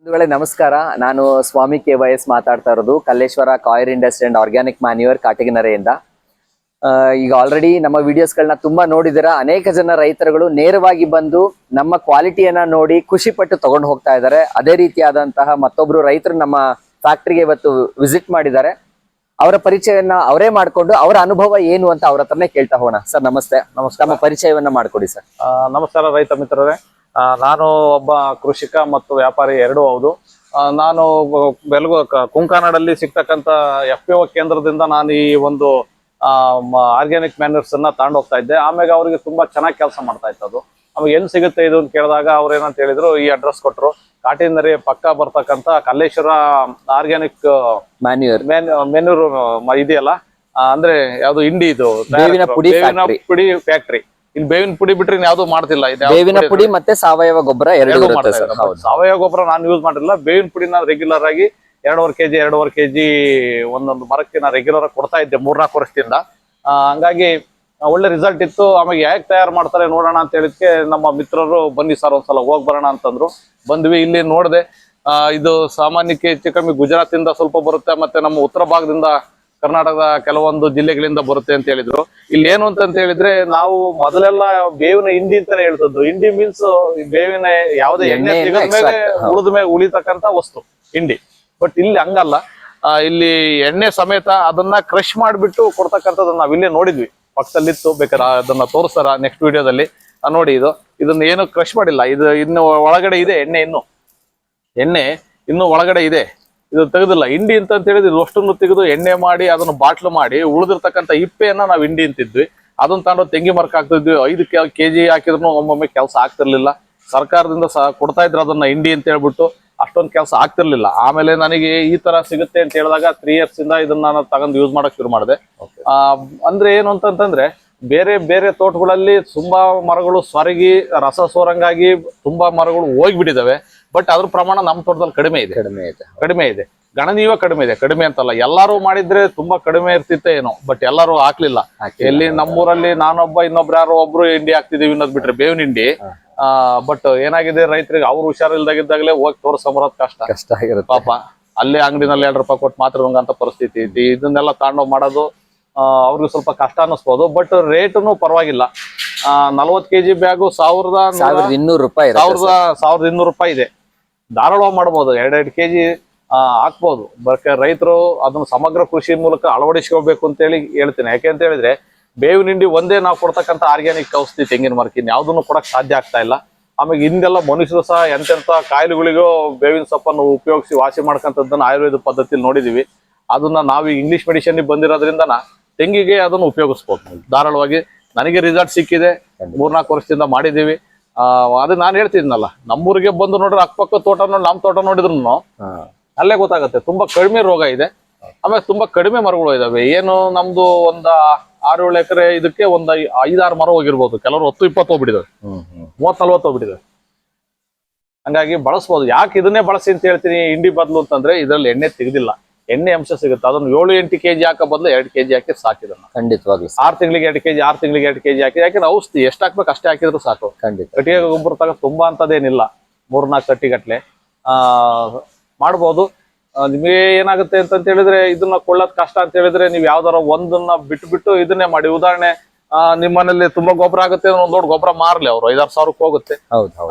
ಒಂದು ವೇಳೆ ನಮಸ್ಕಾರ ನಾನು ಸ್ವಾಮಿ ಕೆ ವೈ ಎಸ್ ಮಾತಾಡ್ತಾ ಇರೋದು Kalleshwara coir industry and organic manure ಕಾಟಗಿನರೆಯಿಂದ. ಈಗ ಆಲ್ರೆಡಿ ನಮ್ಮ ವಿಡಿಯೋಸ್ಗಳನ್ನ ತುಂಬಾ ನೋಡಿದಿರ ಅನೇಕ ಜನ ರೈತರುಗಳು ನೇರವಾಗಿ ಬಂದು ನಮ್ಮ ಕ್ವಾಲಿಟಿಯನ್ನ ನೋಡಿ ಖುಷಿ ಪಟ್ಟು ತಗೊಂಡು ಹೋಗ್ತಾ ಇದ್ದಾರೆ. ಅದೇ ರೀತಿಯಾದಂತಹ ಮತ್ತೊಬ್ರು ರೈತರು ನಮ್ಮ ಫ್ಯಾಕ್ಟ್ರಿಗೆ ಇವತ್ತು ವಿಸಿಟ್ ಮಾಡಿದ್ದಾರೆ. ಅವರ ಪರಿಚಯವನ್ನ ಅವರೇ ಮಾಡ್ಕೊಂಡು ಅವರ ಅನುಭವ ಏನು ಅಂತ ಅವ್ರ ಹತ್ರನೇ ಕೇಳ್ತಾ ಹೋಗೋಣ. ಸರ್ ನಮಸ್ತೆ. ನಮಸ್ಕಾರ. ನಮ್ಮ ಪರಿಚಯವನ್ನ ಮಾಡ್ಕೊಡಿ ಸರ್. ನಮಸ್ಕಾರ ರೈತ ಮಿತ್ರರೇ. ನಾನು ಒಬ್ಬ ಕೃಷಿಕ ಮತ್ತು ವ್ಯಾಪಾರಿ ಎರಡೂ ಹೌದು. ನಾನು ಬೆಲಗು ಕುಂಕಾನಾಡಲ್ಲಿ ಸಿಗ್ತಕ್ಕಂತ ಎಫ್ ಪಿ ಒ ಕೇಂದ್ರದಿಂದ ನಾನು ಈ ಒಂದು ಆರ್ಗ್ಯಾನಿಕ್ ಮ್ಯಾನ್ಯೂರ್ಸ್ ಅನ್ನ ತಗೊಂಡು ಹೋಗ್ತಾ ಇದ್ದೆ. ಆಮೇಲೆ ಅವರಿಗೆ ತುಂಬಾ ಚೆನ್ನಾಗಿ ಕೆಲಸ ಮಾಡ್ತಾ ಇತ್ತು ಅದು ಆಮೇಲೆ ಎಲ್ಲಿ ಸಿಗುತ್ತೆ ಇದು ಅಂತ ಕೇಳಿದಾಗ ಅವ್ರು ಏನಂತ ಹೇಳಿದ್ರು ಈ ಅಡ್ರೆಸ್ ಕೊಟ್ರು. ಕಾಟಿನರಿ ಪಕ್ಕ ಬರ್ತಕ್ಕಂತ ಕಲ್ಲೇಶ್ವರ ಆರ್ಗ್ಯಾನಿಕ್ ಮ್ಯಾನ್ಯೂರ್ ಮ್ಯಾನ್ಯೂರ್ ಇದೆಯಲ್ಲ ಅಂದ್ರೆ ಯಾವ್ದು ಇಂಡಿ ಇದು. ಪುಡಿ ಫ್ಯಾಕ್ಟ್ರಿ ಇಲ್ಲಿ ಬೇವಿನ ಪುಡಿ ಬಿಟ್ರೆ ಯಾವ್ದು ಮಾಡ್ತಿಲ್ಲ. ಬೇವಿನ ಪುಡಿ ಮತ್ತೆ ಸಾವಯವ ಗೊಬ್ಬರ ಎರಡು. ಸಾವಯವ ಗೊಬ್ಬರ ನಾನು ಯೂಸ್ ಮಾಡಿಲ್ಲ. ಬೇವಿನ ಪುಡಿನ ರೆಗ್ಯುಲರ್ ಆಗಿ ಎರಡೂವರೆ ಕೆಜಿ ಎರಡೂವರೆ ಕೆಜಿ ಒಂದೊಂದು ಮರಕ್ಕೆ ನಾನು ರೆಗ್ಯುಲರ್ ಆಗಿ ಕೊಡ್ತಾ ಇದ್ದೆ ಮೂರ್ನಾಲ್ಕು ವರ್ಷದಿಂದ. ಹಂಗಾಗಿ ಒಳ್ಳೆ ರಿಸಲ್ಟ್ ಇತ್ತು. ಆಮೇಲೆ ಯಾಕೆ ತಯಾರು ಮಾಡ್ತಾರೆ ನೋಡೋಣ ಅಂತ ಹೇಳಿದ್ಕೆ ನಮ್ಮ ಮಿತ್ರರು ಬನ್ನಿ ಸರ್ ಒಂದ್ಸಲ ಹೋಗಿ ಬರೋಣ ಅಂತಂದ್ರು. ಬಂದ್ವಿ ಇಲ್ಲಿ ನೋಡಿದೆ. ಇದು ಸಾಮಾನ್ಯಕ್ಕೆ ಹೆಚ್ಚು ಕಮ್ಮಿ ಗುಜರಾತ್ ಇಂದ ಸ್ವಲ್ಪ ಬರುತ್ತೆ ಮತ್ತೆ ನಮ್ಮ ಉತ್ತರ ಭಾಗದಿಂದ ಕರ್ನಾಟಕದ ಕೆಲವೊಂದು ಜಿಲ್ಲೆಗಳಿಂದ ಬರುತ್ತೆ ಅಂತ ಹೇಳಿದ್ರು. ಇಲ್ಲಿ ಏನು ಅಂತ ಹೇಳಿದ್ರೆ ನಾವು ಮೊದಲೆಲ್ಲ ಬೇವಿನ ಹಿಂಡಿ ಅಂತಾನೆ ಹೇಳ್ತದ್ದು ಹಿಂಡಿ ಮೀನ್ಸ್ ಬೇವಿನ ಯಾವುದೇ ಎಣ್ಣೆ ಸಿಗದ ತೆಗೆದ ಮೇಲೆ extract, ಉಳಿದ ಮೇಲೆ ಉಳಿತಕ್ಕಂತ ವಸ್ತು ಹಿಂಡಿ. ಬಟ್ ಇಲ್ಲಿ ಹಂಗಲ್ಲ. ಇಲ್ಲಿ ಎಣ್ಣೆ ಸಮೇತ ಅದನ್ನ ಕ್ರಶ್ ಮಾಡಿಬಿಟ್ಟು ಕೊಡ್ತಕ್ಕಂಥದ್ದು ನಾವು ಇಲ್ಲೇ ನೋಡಿದ್ವಿ. ಪಕ್ಕದಲ್ಲಿತ್ತು ಬೇಕಾದ್ರೆ ಅದನ್ನ ತೋರಿಸ್ತಾರ ನೆಕ್ಸ್ಟ್ ವಿಡಿಯೋದಲ್ಲಿ ನೋಡಿ ಇದು. ಇದನ್ನ ಏನು ಕ್ರಶ್ ಮಾಡಿಲ್ಲ. ಇದು ಇನ್ನು ಒಳಗಡೆ ಇದೆ ಎಣ್ಣೆ ಇನ್ನು. ಎಣ್ಣೆ ಇನ್ನು ಒಳಗಡೆ ಇದೆ. ಇದು ತೆಗೆದಿಲ್ಲ. ಹಿಂಡಿ ಅಂತ ಹೇಳಿದ್ರೆ ಇದು ಅಷ್ಟನ್ನು ತೆಗೆದು ಎಣ್ಣೆ ಮಾಡಿ ಅದನ್ನು ಬಾಟ್ಲು ಮಾಡಿ ಉಳಿದಿರ್ತಕ್ಕಂಥ ಇಪ್ಪೆಯನ್ನ ನಾವು ಹಿಂಡಿ ಅಂತಿದ್ವಿ. ಅದನ್ನ ತಗೊಂಡು ತೆಂಗಿ ಮರಕ್ ಹಾಕ್ತಿದ್ವಿ. ಐದು ಕೆ ಕೆಜಿ ಹಾಕಿದ್ರು ಒಮ್ಮೊಮ್ಮೆ ಕೆಲಸ ಆಗ್ತಿರ್ಲಿಲ್ಲ. ಸರ್ಕಾರದಿಂದ ಸಹ ಕೊಡ್ತಾ ಇದ್ರು ಅದನ್ನ ಹಿಂಡಿ ಅಂತ ಹೇಳ್ಬಿಟ್ಟು ಅಷ್ಟೊಂದು ಕೆಲಸ ಆಗ್ತಿರ್ಲಿಲ್ಲ. ಆಮೇಲೆ ನನಗೆ ಈ ತರ ಸಿಗುತ್ತೆ ಅಂತ ಹೇಳಿದಾಗ ತ್ರೀ ಇಯರ್ಸ್ ಇಂದ ಇದನ್ನ ನಾನು ತಗೊಂಡು ಯೂಸ್ ಮಾಡಕ್ ಶುರು ಮಾಡಿದೆ. ಆ, ಅಂದ್ರೆ ಏನು ಅಂತಂದ್ರೆ ಬೇರೆ ಬೇರೆ ತೋಟಗಳಲ್ಲಿ ತುಂಬಾ ಮರಗಳು ಸೊರಗಿ ರಸ ಸೋರಂಗಾಗಿ ತುಂಬಾ ಮರಗಳು ಹೋಗ್ಬಿಟ್ಟಿದಾವೆ ಬಟ್ ಅದ್ರ ಪ್ರಮಾಣ ನಮ್ಮ ತೋಟದಲ್ಲಿ ಕಡಿಮೆ ಇದೆ. ಕಡಿಮೆ ಇದೆ ಕಡಿಮೆ ಇದೆ. ಗಣನೀಯ ಕಡಿಮೆ ಇದೆ. ಕಡಿಮೆ ಅಂತಲ್ಲ ಎಲ್ಲಾರು ಮಾಡಿದ್ರೆ ತುಂಬಾ ಕಡಿಮೆ ಇರ್ತಿತ್ತೆ ಏನೋ ಬಟ್ ಎಲ್ಲಾರು ಹಾಕ್ಲಿಲ್ಲ. ಹಾಕಿಲ್ಲ. ಎಲ್ಲಿ ನಮ್ಮೂರಲ್ಲಿ ನಾನೊಬ್ಬ ಇನ್ನೊಬ್ರು ಯಾರೋ ಒಬ್ರು ಹಿಂಡಿ ಹಾಕ್ತಿದೀವಿ ಅನ್ನೋದ್ ಬಿಟ್ರೆ ಬೇವಿನ ಹಿಂಡಿ. ಆ ಬಟ್ ಏನಾಗಿದೆ ರೈತರಿಗೆ ಅವ್ರು ಹುಷಾರಿಲ್ದಾಗಿದ್ದಾಗಲೇ ಹೋಗಿ ತೋರ್ಸ್ಕೊಂಬರೋದ್ ಕಷ್ಟ. ಕಷ್ಟ ಆಗಿರುತ್ತೆ. ಪಾಪ ಅಲ್ಲೇ ಅಂಗಡಿನಲ್ಲಿ ಎರಡು ರೂಪಾಯಿ ಕೊಟ್ಟು ಮಾತ್ರ ಅಂತ ಪರಿಸ್ಥಿತಿ ಐತಿ. ಇದನ್ನೆಲ್ಲ ತಗೊಂಡೋಗಿ ಮಾಡೋದು ಅವ್ರಿಗೆ ಸ್ವಲ್ಪ ಕಷ್ಟ ಅನ್ನಿಸ್ಬೋದು. ಬಟ್ ರೇಟುನು ಪರವಾಗಿಲ್ಲ. ನಲ್ವತ್ ಕೆಜಿ ಬ್ಯಾಗು ಸಾವಿರದ ನೂರ- ಸಾವಿರದ ಇನ್ನೂರು ರೂಪಾಯಿ ಸಾವಿರದ ಸಾವಿರದ ಇನ್ನೂರು ರೂಪಾಯಿ ಇದೆ. ಧಾರಾಳವಾಗಿ ಮಾಡ್ಬೋದು ಎರಡೆರಡು ಕೆಜಿ ಹಾಕ್ಬೋದು. ಬಟ್ ರೈತರು ಅದನ್ನು ಸಮಗ್ರ ಕೃಷಿ ಮೂಲಕ ಅಳವಡಿಸ್ಕೋಬೇಕು ಅಂತೇಳಿ ಹೇಳ್ತೀನಿ. ಯಾಕೆ ಅಂತ ಹೇಳಿದ್ರೆ ಬೇವಿನ ಹಿಂಡಿ ಒಂದೇ ನಾವು ಕೊಡ್ತಕ್ಕಂಥ ಆರ್ಗ್ಯಾನಿಕ್ ಔಷಧಿ ತೆಂಗಿನ ಮರಕ್ಕೆ ಯಾವುದನ್ನು ಕೊಡಕ್ ಸಾಧ್ಯ ಆಗ್ತಾ ಇಲ್ಲ. ಆಮೇಲೆ ಹಿಂದೆಲ್ಲ ಮನುಷ್ಯರು ಸಹ ಎಂತೆಂತ ಕಾಯಿಲೆಗಳಿಗೂ ಬೇವಿನ ಸೊಪ್ಪನ್ನು ಉಪಯೋಗಿಸಿ ವಾಸಿ ಮಾಡ್ಕೊಂಥದ್ದನ್ನು ಆಯುರ್ವೇದ ಪದ್ಧತಿಯಲ್ಲಿ ನೋಡಿದ್ದೀವಿ ಅದನ್ನ ನಾವು ಇಂಗ್ಲಿಷ್ ಮೆಡಿಸಿನ್ ಬಂದಿರೋದ್ರಿಂದ ತೆಂಗಿಗೆ ಅದನ್ನು ಉಪಯೋಗಿಸ್ಬೋದು. ಧಾರಾಳವಾಗಿ ನನಗೆ ರಿಸಲ್ಟ್ ಸಿಕ್ಕಿದೆ. ಮೂರ್ನಾಲ್ಕು ವರ್ಷದಿಂದ ಮಾಡಿದೀವಿ ಆ, ಅದು ನಾನು ಹೇಳ್ತಿದ್ನಲ್ಲ ನಮ್ಮೂರಿಗೆ ಬಂದು ನೋಡ್ರಿ ಅಕ್ಕಪಕ್ಕ ತೋಟ ನೋಡಿ ನಮ್ಮ ತೋಟ ನೋಡಿದ್ರು. ಅಲ್ಲೇ ಗೊತ್ತಾಗುತ್ತೆ ತುಂಬಾ ಕಡಿಮೆ ರೋಗ ಇದೆ. ಆಮೇಲೆ ತುಂಬಾ ಕಡಿಮೆ ಮರಗಳು ಇದಾವೆ. ಏನು ನಮ್ದು ಒಂದ ಆರು ಏಳು ಎಕರೆ ಇದಕ್ಕೆ ಒಂದ್ ಐದಾರು ಮರ ಹೋಗಿರ್ಬೋದು. ಕೆಲವರು ಹತ್ತು ಇಪ್ಪತ್ತು ಹೋಗ್ಬಿಟ್ಟಿದಾವೆ ಮೂವತ್ ನಲ್ವತ್ತು ಹೋಗ್ಬಿಟ್ಟಿದಾವೆ ಹಂಗಾಗಿ ಬಳಸ್ಬೋದು. ಯಾಕೆ ಇದನ್ನೇ ಬಳಸಿ ಅಂತ ಹೇಳ್ತೀನಿ ಇಂಡಿ ಬದಲು ಅಂತಂದ್ರೆ ಇದ್ರಲ್ಲಿ ಎಣ್ಣೆ ತೆಗೆದಿಲ್ಲ. ಎಣ್ಣೆ ಅಂಶ ಸಿಗುತ್ತೆ. ಅದನ್ನು ಏಳು ಎಂಟು ಕೆಜಿ ಹಾಕೋ ಬದಲು ಎರಡು ಕೆಜಿ ಹಾಕಿ ಸಾಕಿದನ್ನ ಖಂಡಿತವಾಗ್ಲಿ ಸರ್. ಆರು ತಿಂಗಳಿಗೆ ಎರಡು ಕೆಜಿ ಆರು ತಿಂಗಳಿಗೆ ಎರಡು ಕೆಜಿ ಹಾಕಿ ಯಾಕೆಂದ್ರೆ ಔಷಧಿ ಎಷ್ಟು ಹಾಕ್ಬೇಕು ಅಷ್ಟೇ ಹಾಕಿದ್ರು ಸಾಕು. ಖಂಡಿತ. ಕಟ್ಟಿಗೆ ಗೊಬ್ಬರ ತಗ ತುಂಬಾ ಅಂತದೇನಿಲ್ಲ. ಮೂರ್ನಾಲ್ಕು ಕಟ್ಟಿಗಟ್ಲೆ ಆ ಮಾಡ್ಬೋದು. ಆ, ನಿಮಗೆ ಏನಾಗುತ್ತೆ ಅಂತ ಹೇಳಿದ್ರೆ ಇದನ್ನ ಕೊಳ್ಳೋದ್ ಕಷ್ಟ ಅಂತ ಹೇಳಿದ್ರೆ ನೀವು ಯಾವ್ದಾರ ಒಂದನ್ನ ಬಿಟ್ಟು ಬಿಟ್ಟು ಇದನ್ನೇ ಮಾಡಿ. ಉದಾಹರಣೆ ಆ, ನಿಮ್ಮ ಮನೇಲಿ ತುಂಬಾ ಗೊಬ್ಬರ ಆಗುತ್ತೆ ಅಂದ್ರೆ ಒಂದ್ ದೊಡ್ಡ ಗೊಬ್ಬರ ಮಾರ್ಲಿ ಅವ್ರು. ಐದಾರು ಸಾವಿರಕ್ಕೆ ಹೋಗುತ್ತೆ.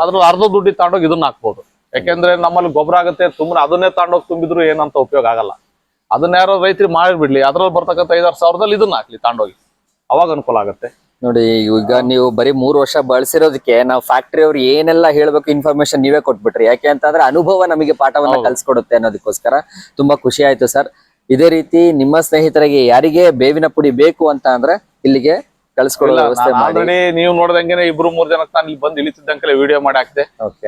ಅದ್ರಲ್ಲಿ ಅರ್ಧ ದುಡ್ಡಿ ತಗೊಂಡೋಗಿ ಇದನ್ನ ಹಾಕ್ಬೋದು. ಯಾಕೆಂದ್ರೆ ನಮ್ಮಲ್ಲಿ ಗೊಬ್ಬರ ಆಗುತ್ತೆ ಸುಮ್ಮನೆ ಅದನ್ನೇ ತಗೊಂಡೋಗಿ ತುಂಬಿದ್ರು ಏನಂತ ಉಪಯೋಗ ಆಗಲ್ಲ. ಅದನ್ನ ಯಾರೋ ರೈತರು ಮಾಡಿಬಿಡ್ಲಿ. ಅದ್ರಲ್ಲಿ ಬರ್ತಕ್ಕಂಥ ಐದಾರು ಸಾವಿರದಲ್ಲಿ ಇದನ್ನ ಹಾಕ್ಲಿ ತಗೊಂಡೋಗಿ ಅವಾಗ ಅನುಕೂಲ ಆಗುತ್ತೆ. ನೋಡಿ ಈಗ ನೀವು ಬರೀ ಮೂರು ವರ್ಷ ಬಳಸಿರೋದಕ್ಕೆ ನಾವು ಫ್ಯಾಕ್ಟರಿ ಅವ್ರು ಏನೆಲ್ಲ ಹೇಳ್ಬೇಕು ಇನ್ಫಾರ್ಮೇಶನ್ ನೀವೇ ಕೊಟ್ಬಿಟ್ರಿ. ಯಾಕೆ ಅಂತಂದ್ರೆ ಅನುಭವ ನಮಗೆ ಪಾಠವನ್ನ. ಕಲ್ಸ್ಕೊಡುತ್ತೆ ಅನ್ನೋದಕ್ಕೋಸ್ಕರ. ತುಂಬಾ ಖುಷಿ ಆಯ್ತು ಸರ್. ಇದೇ ರೀತಿ ನಿಮ್ಮ ಸ್ನೇಹಿತರಿಗೆ ಯಾರಿಗೆ ಬೇವಿನ ಪುಡಿ ಬೇಕು ಅಂತ ಅಂದ್ರೆ ಇಲ್ಲಿಗೆ ಕಳ್ಸ್ಕೊಡೋ ವ್ಯವಸ್ಥೆ ಮಾಡಿ. ಆಲ್ರೆಡಿ ನೀವು ನೋಡ್ದಂಗೆ ಇಬ್ರು ಮೂರ್ ಜನಕ್ಕೆ ನಾನು ಇಲ್ಲಿ ಬಂದು ಇಳಿತಿದ್ದಂಕಲೆ ವಿಡಿಯೋ ಮಾಡಿ ಹಾಕ್ತೆ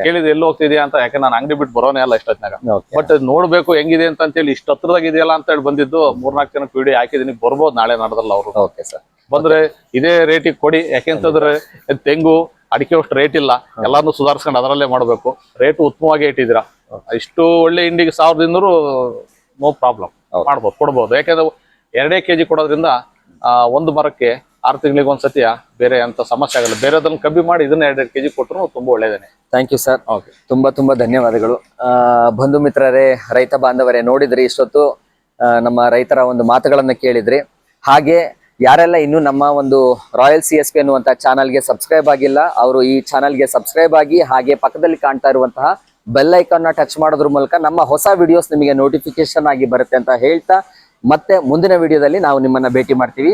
ಕೇಳಿದ್ ಎಲ್ಲಿ ಹೋಗ್ತಿದ್ಯಾ ಅಂತ ಯಾಕೆ ನಾನು ಅಂಗಡಿ ಬಿಟ್ಟು ಬರೋನೇ ಅಲ್ಲ ಇಷ್ಟೊತ್ನಾಗ ಬಟ್ ನೋಡ್ಬೇಕು ಹೆಂಗಿದೆ ಅಂತ ಹೇಳಿ ಇಷ್ಟ ಹತ್ರದಾಗ ಇದೆಯಲ್ಲ ಅಂತ ಹೇಳಿ ಬಂದಿದ್ದು ಮೂರ್ನಾಲ್ಕು ಜನಕ್ಕೆ ವಿಡಿಯೋ ಹಾಕಿದೀನಿ ಬರ್ಬೋದು ನಾಳೆ ನಡೆದಲ್ಲ ಅವರು. ಓಕೆ ಸರ್ ಬಂದ್ರೆ ಇದೇ ರೇಟಿಗೆ ಕೊಡಿ ಯಾಕೆಂತಂದ್ರೆ ತೆಂಗು ಅಡಿಕೆ ಅಷ್ಟು ರೇಟ್ ಇಲ್ಲ. ಎಲ್ಲಾನು ಸುಧಾರಿಸ್ಕೊಂಡು ಅದರಲ್ಲೇ ಮಾಡ್ಬೇಕು. ರೇಟ್ ಉತ್ತಮವಾಗಿ ಇಟ್ಟಿದ್ದೀರಾ. ಇಷ್ಟು ಒಳ್ಳೆ ಇಂಡಿಗೆ ಸಾವಿರದಿಂದ ನೋ ಪ್ರಾಬ್ಲಮ್. ಮಾಡ್ಬೋದು ಕೊಡ್ಬೋದು. ಯಾಕೆಂದ್ರೆ ಎರಡೇ ಕೆಜಿ ಕೊಡೋದ್ರಿಂದ ಒಂದು ಮರಕ್ಕೆ ಆರು ತಿಂಗಳಿಗೆ ಒಂದ್ಸತಿ ಬೇರೆ ಅಂತ ಸಮಸ್ಯೆ ಆಗಲ್ಲ. ಬೇರೆದನ್ನ ಕಮ್ಮಿ ಮಾಡಿ ಇದನ್ನ ಎರಡೆರಡು ಕೆಜಿ ಕೊಟ್ಟರು ತುಂಬಾ ಒಳ್ಳೇದೇನೆ. ಥ್ಯಾಂಕ್ ಯು ಸರ್ ಓಕೆ ತುಂಬಾ ತುಂಬಾ ಧನ್ಯವಾದಗಳು. ಬಂಧು ಮಿತ್ರರೇ ರೈತ ಬಾಂಧವರೇ ನೋಡಿದ್ರಿ ಇಷ್ಟೊತ್ತು ನಮ್ಮ ರೈತರ ಒಂದು ಮಾತುಗಳನ್ನ ಕೇಳಿದ್ರಿ. ಹಾಗೆ ಯಾರೆಲ್ಲ ಇನ್ನು ನಮ್ಮ ಒಂದು ರಾಯಲ್ ಸಿ ಎಸ್ ಪಿ ಅನ್ನುವಂತಹ ಚಾನಲ್ಗೆ ಸಬ್ಸ್ಕ್ರೈಬ್ ಆಗಿಲ್ಲ ಅವರು ಈ ಚಾನಲ್ಗೆ ಸಬ್ಸ್ಕ್ರೈಬ್ ಆಗಿ ಹಾಗೆ ಪಕ್ಕದಲ್ಲಿ ಕಾಣ್ತಾ ಇರುವಂತಹ ಬೆಲ್ ಐಕಾನ್ನ ಟಚ್ ಮಾಡೋದ್ರ ಮೂಲಕ ನಮ್ಮ ಹೊಸ ವಿಡಿಯೋಸ್ ನಿಮಗೆ ನೋಟಿಫಿಕೇಶನ್ ಆಗಿ ಬರುತ್ತೆ ಅಂತ ಹೇಳ್ತಾ ಮತ್ತೆ ಮುಂದಿನ ವಿಡಿಯೋದಲ್ಲಿ ನಾವು ನಿಮ್ಮನ್ನ ಭೇಟಿ ಮಾಡ್ತೀವಿ.